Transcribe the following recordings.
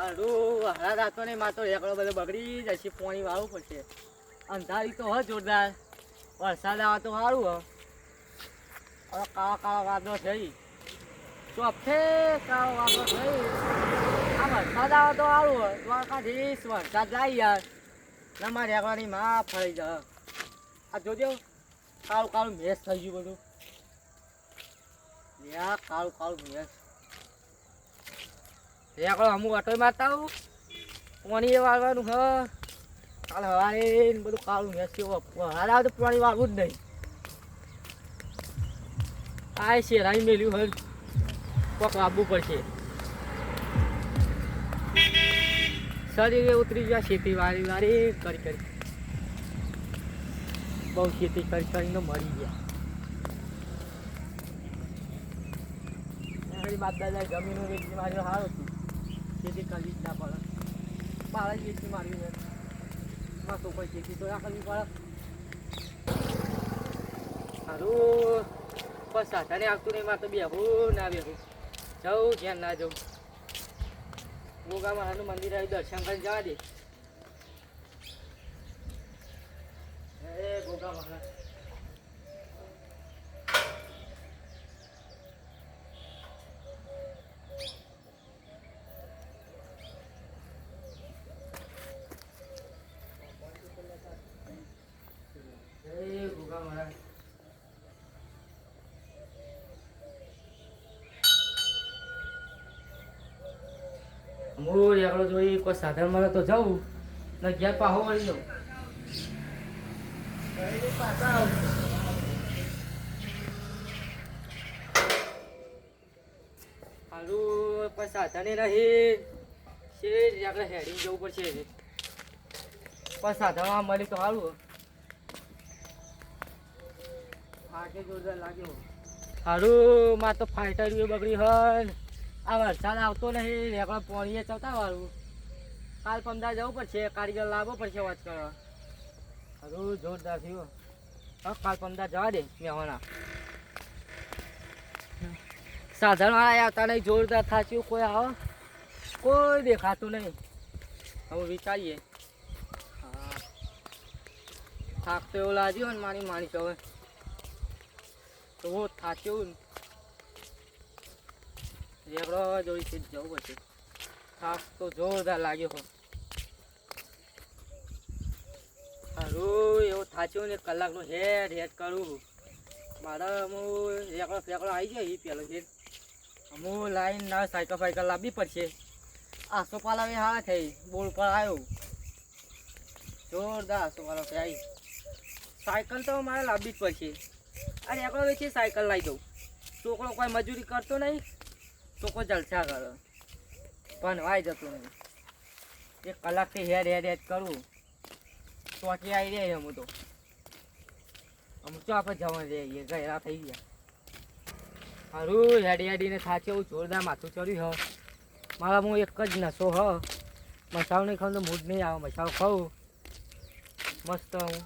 હારું હારા રાતો ને માં તો એકડો બધો બગડી જશે પાણી વાળવું પડશે. અંધારી તો હ જોરદાર. વરસાદ આવે તો સારું હ. કાળા કાળા વાદળો થઈ. ચોફે કાળો વાદળો થઈ. આ વરસાદ આવે તો સારું હ. દ્વારકાધીશ, વરસાદ લાવી યાર. ના મારે એકવાની માં ફરી જ આ જોજો, કાળું કાળું મેસ થઈ ગયું બધું. યા કાળું કાળું મેસ. એકડો અમુક અટો મારતા આવું પાણી એ વાળવાનું, હ. કાલે હવારે બધું કાળું મેસ હાલ આવે તો પાણી વાળવું જ નહીં. આ શેરાઈ મેલ્યું હર કોક આપવું પડશે. શરીરે ઉતરી ગયા ખેતી વાળી વાળી કરી કરી. બહુ ખેતી કરી કરીને મરી ગયા. મારી બાપ દાદા જમીનો વેચી માર્યો સારું હતું. ખેતી કરવી જ ના પડે. બાળ જ વેચી માર્યું ને માં તો કોઈ ખેતી તો ના કરવી પડે. સારું બસ સાધારે આવતું નહીં માં તો બેહું ના બેહું જવું ધ્યાન ના જવું. ગોગા મહારાજનું મંદિર આવ્યું દર્શન કરી જવા દે. એ ગોગા મહારાજ જય ગોગા મહારાજ હું એકલો જોઈ કોઈ સાધન મળે તો જાઉં. ને, ઘેર પાહો મળી જાઉં. હારું કોઈ સાધને નહીં. છે આપણે હેડીને જવું પડશે. પણ સાધનમાં મળી તો સારું આગે જોરદાર લાગ્યો. હારું માં તો ફાઈટર બગડી હન. આ વરસાદ આવતો નહીં, રેકડા પોણીએ ચવતા વાળું. કાલ પમદા જવું પડશે, કારીગર લાવવો પડશે વાત કરવા. હજુ જોરદાર થયું હા. કાલ પમદા જવા દે, મેહોણા. સાધન વાળા આવતા નહીં, જોરદાર થાચ્યું કોઈ આવો. કોઈ દેખાતું નહીં. હવે વિચારીએ. થાક તો એવું લાગ્યો ને મારી માણી હવે. તો થાચ્યું ને રેગડો જોઈ છે, જવું પડશે. થાક તો જોરદાર લાગ્યો હો. સારું એવું થાચ્યું ને કલાકનું હેડ હેડ કરું. મારા હું રેકડો ફેકડો આવી જાય એ પેલો હેડ. લાઈન ના સાયકલ ફાયકલ લાવવી પડશે. આસો પાલાવી હા થઈ. બોલ પર આવ્યો જોરદાર આસો પાલા સાયકલ તો મારે લાવવી જ પડશે. અરે એકલો વેચી સાયકલ લાવી દઉં. છોકરો કોઈ મજૂરી કરતો નહીં. છોકરો જલસા કરો. પણ વાય જતું નહીં એક કલાકથી હેડ હેડ હેડ કરું. ચોકી આવી જાય હું તો. અમુક તો આપણે જવા જઈએ ગયેલા થઈ ગયા. હારું, હેડી, હેડીને સાચે એવું જોરદાર માથું ચડ્યું હ મારા હું એક જ નશો હ મસાવ નહીં ખાઉં તો મૂડ નહીં આવે મસાવ ખાઉં. મસ્ત હું.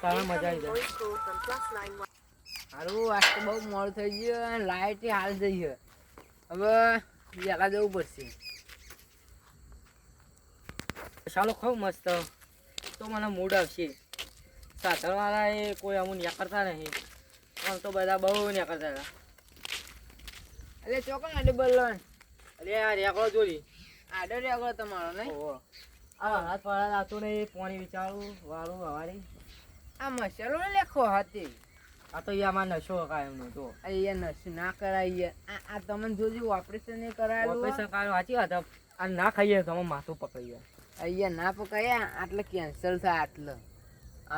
સારા મજા આવી જાય. હારું, આજ તો બહુ મોડું થઈ ગયું લાઇટ હાલ જઈ છે. હવે વેલા જવું પડશે. ચાલો ખાવ મસ્ત. તો મને મૂડ આવશે. સાધનવાળા એ કોઈ અમુ ન્યા કરતા નહીં. આમ તો બધા બહુ નીકળતા હતા. એટલે ચોકન આડે બલન અરે આ રેકડો જોડી. આડો રેકડો તમારો નહીં. આ હાથ વાળા આવતું નહીં પાણી વિચારું વાળું હવારી. આ મસાલો લેખો હતી આ તો યામાં નશો કાયમનો તો અહીંયા નસ ના કરાવીએ આ તમને જોજો ઓપરેશન એ કરાયેલું ઓપરેશન કરાયું સાચી વાત આ ના ખાઈએ તો અમે માથું પકડીએ. અહીંયા ના પકાયા આટલે કેન્સલ થાય આટલે.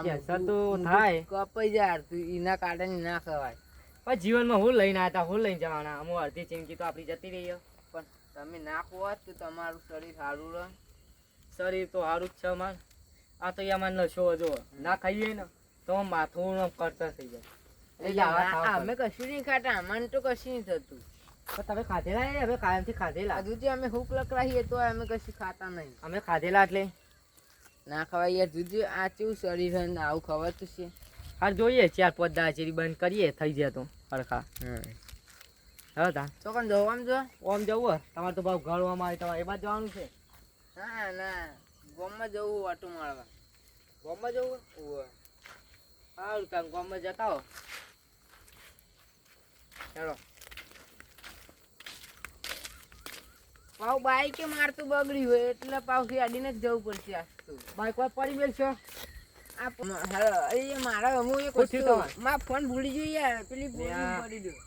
કેન્સલ તો થાય. કપાઈ જાય તું એના કારણે ના ખવાય પણ જીવનમાં હું લઈને આવતા હું લઈને જવાના. અમુક અડધી જિંદગી તો આપણી જતી રહી પણ તમે ના ખોવા તો તમારું શરીર સારું રહે. શરીર તો સારું જ છે માર આ તો યામાં નશો જો. ના ખાઈએ ને તો માથું કરતા થઈ જાય. એટલે આવા આ- ખાવા અમે કશું નહીં ખાતા અમને તો કશું નહીં થતું. પણ તમે ખાધેલા ને હવે કાયમથી ખાધેલા. હજુ અમે હુક લકડાઈએ તો અમે કશું ખાતા નહીં. અમે ખાધેલા એટલે. ના ખવાય યાર જુજુ આ કેવું શરીર છે ને આવું ખવાતું છે. હાલ જોઈએ ચાર પાંચ દાડા જેવી બંધ કરીએ થઈ જાય તો હરખા. હવે તા. ચોકન જવું આમ જો? ઓમ જવું? તમારે તો ભાવ ગળવામાં આવે તમારે એ જવાનું છે? ના ના. ગામમાં જવું ઓટો મારવા. ગામમાં જવું હે? કામ ગામમાં જતા હો. ચાલો. પાવ બાઈકે મારતું બગડ્યું હોય એટલે પાવ અડીને જ જવું પડશે બાઈક પર પડી ગયેલ છો? મારા હું એક વસ્તુ. તમારે? ફોન ભૂલી ગયો યાર પેલી ભૂલી પડી ગયો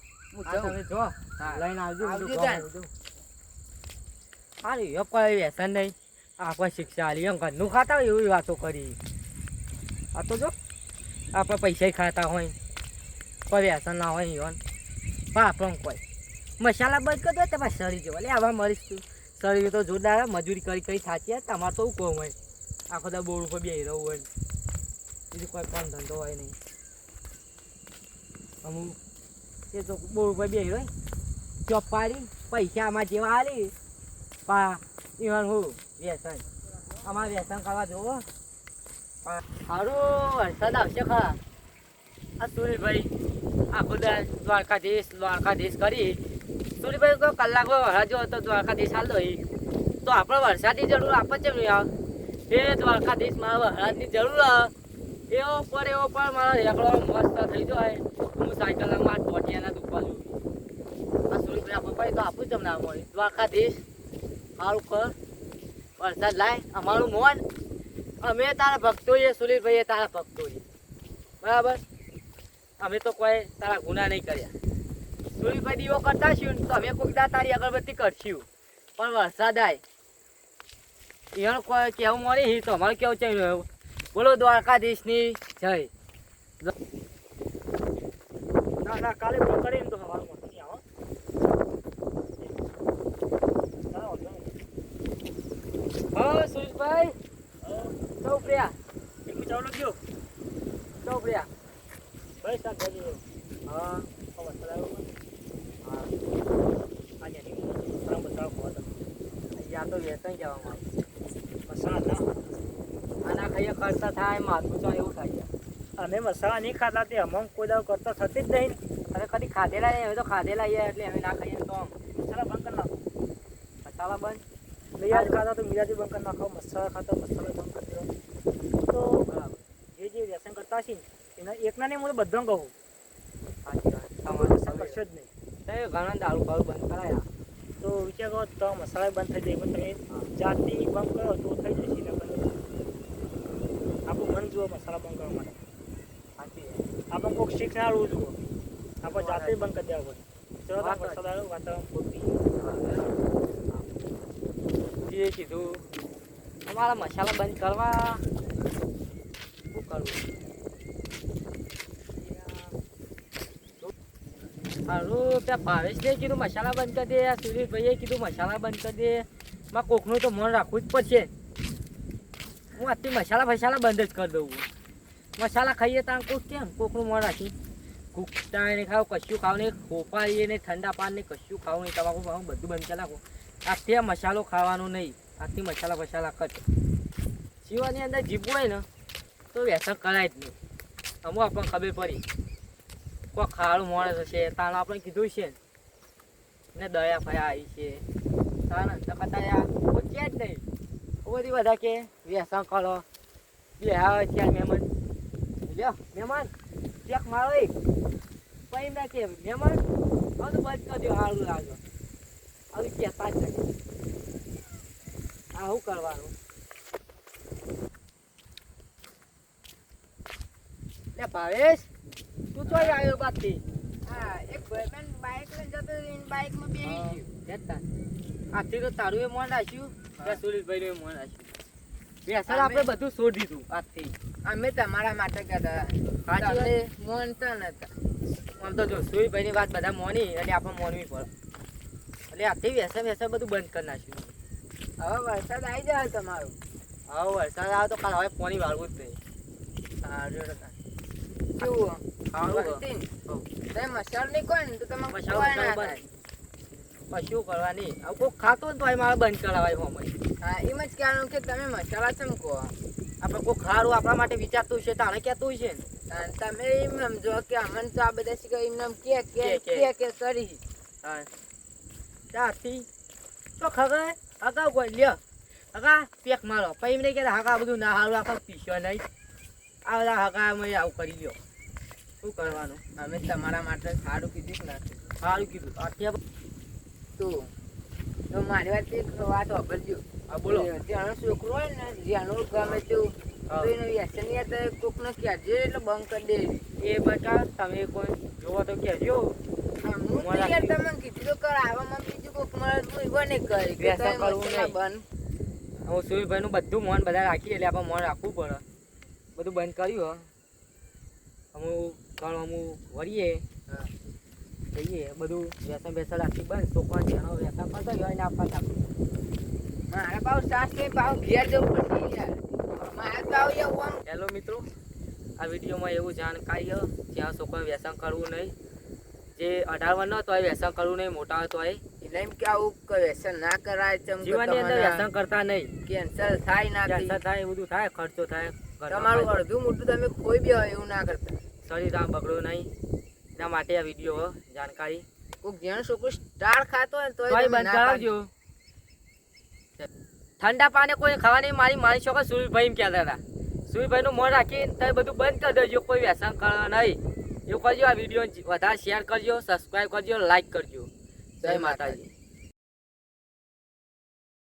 હું જો. લઈને આવજો આવજો એ કોઈ વ્યસન નહીં. આપણે શિક્ષા આલી એમ ઘરનું ખાતા હોય એવી વાતો કરી. આ તો જો આપણે પૈસા ખાતા હોય કોઈ વ્યસન ના હોય આપણને કોઈ. મસાલા બંધ કરી દો તમારે શરીર જવા. લે, આવા મરીશ તું. શરીર તો જોરદાર મજૂરી કરી કરી થાચી. તમારે તો કોમ હોય? આખો દા બોર ઉપર બેહી રહું હોય. બીજું કોઈ પણ ધંધો હોય નહીં. અમુક એ તો બોર ઉપર બેહી રહ્યો ચોપ પાડી, પૈસા આમાં જેવા હાલી પા, ઈવન હું, વ્યસન. અમારે વ્યસન કરવા જોવો સારું વરસાદ આવશે ખરા. આ સુરેશભાઈ આખો દ્વારકાધીશ દ્વારકાધીશ કરી. સુરીભાઈ કોઈ કલાકો વરસાદ જો તો દ્વારકાધીશ હાલ દો તો આપણે વરસાદની જરૂર આપણે છે નહીં એ દ્વારકાધીશ મારા વરસાદની જરૂર. એવો પર એવો પર મારો રેકડો મસ્ત થઈ જાય. હું સાયકલમાં ટોટિયાના દુખવા છું આ સુરીભાઈ આપણે તો આપું તમને આ દ્વારકાધીશ સારું કર વરસાદ લાય, અમારું મોન. અમે તારા ભક્તો છીએ સુરેશભાઈ એ તારા ભક્તો છીએ. બરાબર? અમે તો કોઈ તારા ગુના નહીં કર્યા. સુરેશભાઈ દીવો કરતા છીએ તો અમે કોઈક દા તારી અગરબત્તી કરશું. પણ વરસાદ આય. એનો કોઈ કેવું મળી તો અમારે કેવું છે? બોલો દ્વારકાધીશની જય. ના ના કાલે પકડીને તો આવો. નહીં. હા સુરેશભાઈ સૌ પ્રિયા એકલું ચાવલો ગયો સૌ પ્રિયા ભાઈ શાકભાજી લેવું. હા. આ વરસાદ હા આજે. ઘણા બધા અહીંયા તો વ્યસન જવામાં આવે. મસાલા ના. આના ખાઈએ ખર્ચા થાય માથું તો એવું થાય. અમે મસાલા નહીં ખાતા તે અમુક કોઈ દાવ કરતો થતી જ નહીં. અને કદી ખાધેલા નહીં હવે તો ખાધેલા છે એટલે અમે ના ખાઈએ તો આમ. મસાલા બંધ કરી નાખો. મસાલા બંધ? મિયાજ ખાતા તો મિયાજી બંધ કરી નાખો. મસાલા ખાતા મસાલા બંધ કરી દેવા તો જે જે વ્યસન કરતા છે ને એના એકના નહીં હું તો બધાને કહું. તમારે વ્યસન જ નહીં. તો એ ઘણા દારૂ ભાવ બંધ કરાયા. તો વિચાર કરો તો મસાલા બંધ થઈ જાય. પણ તમે જાતિ બંધ કરો તો થઈ જશે ને બંધ. આપણું મન જુઓ મસાલા બંધ કરવા માટે. આપણે કોઈક શીખનારું જુઓ. આપણે જાતે બંધ કરી દેવા પડે. ચલો મસાલા વાતાવરણ પૂરતી કીધું અમારા મસાલા બંધ કરવા શું કરવું? સારું ત્યાં ભાવેશભાઈ કીધું મસાલા બંધ કરી દે સુરેશભાઈએ કીધું મસાલા બંધ કરી દે. માં કોકનું તો મન રાખવું જ પડશે. હું આજથી મસાલા ફસાલા બંધ જ કરી દઉં. મસાલા ખાઈએ ત્યાં કોક કેમ? કોકનું મન રાખી કૂકતા નહીં ખાવ, કશું ખાવ નહીં. ખોપાઈએ નહીં, ઠંડા પાન નહીં કશું ખાવ નહીં. તમાકુ બધું બંધ કરી નાખો. આજથી આ મસાલો ખાવાનો નહીં. આજથી મસાલા ફસાલા કટ સિવાની અંદર જીવવું હોય ને, તો વ્યસન કરાય જ નહીં. અમુક આપણને ખબર પડી. કોઈ ખાડું માણસ હશે તાણ આપણે કીધું છે ને. દયા ભયા આવી છે. તાણ કતાયા કોઈ છે જ નહીં. બધી બધા કે, વ્યસન કરો. બે આવે ત્યાં મહેમાન. લ્યો, મહેમાન, ચેક મારો પછી ના કે, મહેમાન, હવે તો બંધ કરી દો સારું લાગે. હવે જ નહીં આ શું કરવાનું? લે ભાવેશ તું આવ્યો બાદથી હા એક ભાઈબંધ બાઈક લઈને જતો એની બાઈકમાં બેસી ગયો. જતા આજથી તો તારું એ મોન રાખ્યું. ત્યાં સુરેશભાઈ નું મોન રાખ્યું વ્યસન આપણે બધું છોડી દીધું આજથી અમે તમારા માટે કહેતા હતા. માનતા નતા. આમ તો જો સુરેશભાઈની વાત બધા મોની એટલે આપણે મોનવી પડે. એટલે આથી વ્યસન વેસા બધું બંધ કરી નાખ્યું. હવે વરસાદ આવી જાય તમારો. હવે વરસાદ આવે તો કાલ હવે પાણી વાળવું જ નહીં. સારું. કેવું સારું શાંતિ ને? હો. તમે મસાલો નહીં કોઈ ખાતો તો મારે બંધ કરાવાય હમણાં હા એમ જ કહેવાનું કે તમે મસાલા ચમ કહો આપણે કોઈ ખારું આપણા માટે વિચારતું છે તાણે કહેતું છે તમે એમ સમજો કે અમને તો આ બધા શીખે એમ નામ કે કે કે, કે. કરી હા ત્યાંથી તો ખબર અગાઉ કોઈ લ્યો હગા પેક મારો પછી એમને કહેતા હગા બધું ના હારું આખા પીશો નહીં આ બધા હગા મેં આવું કરી લ્યો શું કરવાનું? અમે તમારા માટે સારું કીધું ને સારું કીધું. અત્યારે તો તો મારી વાત એક વાત વાપરજો. હા બોલો. ત્યાંનો છોકરો હોય ને જ્યાંનો ગમે તેવું. તો એને વ્યસન યાદ આવે કોક ને કહેજે એટલે બંધ કરી દે. એ બટા તમે કોઈ જોવો તો કહેજો. હા, યાર તમને કીધું તો કર બીજું કોક મળે તો હું ઈવોને કહી વ્યસન કરવું નહીં. બંધ હું સુરભાઈનું બધું મન બધા રાખીએ એટલે આપણે મોન રાખવું પડે. બધું બંધ કર્યું હું. ઘણું અમુક વળીએ. હા. જઈએ બધું વ્યસન બેસન રાખી બંધ છોકરા જેનો વ્યસન કરતો હોય ને આપવા રાખવું મારે પાવ સાસ ને પાવ ઘેર જવું પડશે યાર. મારે પાવ એવું આમ. હેલો મિત્રો આ વિડીયોમાં એવું જાણકારી જ્યાં છોકરાને વ્યસન કરવું નહીં. જે અઢાર વર્ષનો તો વ્યસન કરવું નહીં મોટા હોય તો એટલે એમ કે આવું વ્યસન ના કરાય ચમ જીવનની અંદર વ્યસન કરતા નહીં. કેન્સર થાય ના કેન્સર થાય એવું બધું થાય ખર્ચો થાય તમારું અડધું મોટું તમે કોઈ બી હોય એવું ના કરતા. શરીર આમ બગડો નહીં. એના માટે આ વીડિયો જાણકારી. કોઈક જેનો છોકરો સ્ટાર ખાતો હોય તો બંધ કરાવજો ઠંડા પાણી કોઈ ખાવાની મારી મારી છોકરા સુરભાઈ એમ કહેતા હતા. સુરભાઈ નું મોં રાખીને તમે બધું બંધ કરી દેજો કોઈ વ્યસન કરવા નહીં. એવું કરજો આ વીડિયો વધારે શેર કરજો સબસ્ક્રાઈબ કરજો લાઈક કરજો. જય માતાજી.